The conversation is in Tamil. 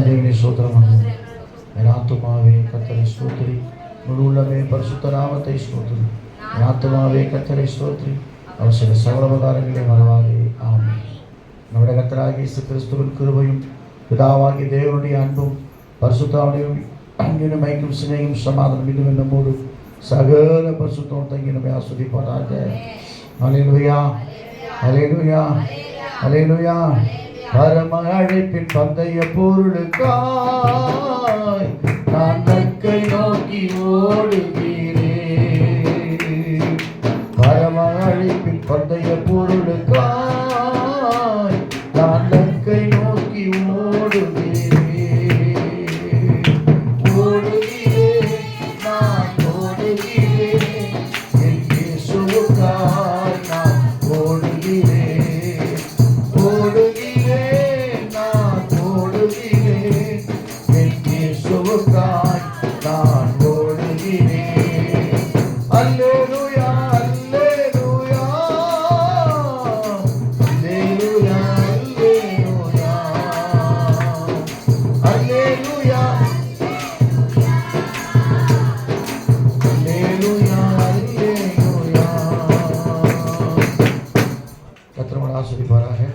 தேவனே சோதரம் என் ஆத்துமாவே கத்தரை ஸ்தோத்திரி. முழு உள்ளமே பரிசுத்த நாமத்தை ஸ்தோத்திரி. என் ஆத்துமாவே கத்தரை ஸ்தோத்திரி. அவர் சில சகலபகாரங்களை மறவாதே. ஆமென். நம்முடைய கத்தராகிய இயேசு கிறிஸ்துவின் கிருபையும் பிதாவாகிய தேவனுடைய அன்பும் பரிசுத்தாவுடைய அங்கினும் ஐக்கும் சினையும் சமாதானம் இன்னும் என்னமோடு சகல பரிசுத்தம் தங்கி நம்மை ஆஸ்வதிப்பாராக. அலையிலுயா அலையிலுயா அலையிலுயா பரம அழைப்பின் பந்தய பொருளுக்காய் நான் தக்கை நோக்கி ஓடுகிறேன். பரம அழைப்பின் பந்தய பொருளுக்காய் நான் தக்கை நோக்கி ஓடுகிறேன். ஓடுகிறேன் நான் ஓடுகிறேன். என் இயேசுவுக்காய் நான் ಕತ್ರಮಣ ಸುದ್ದಿ ಬರ ಹೇ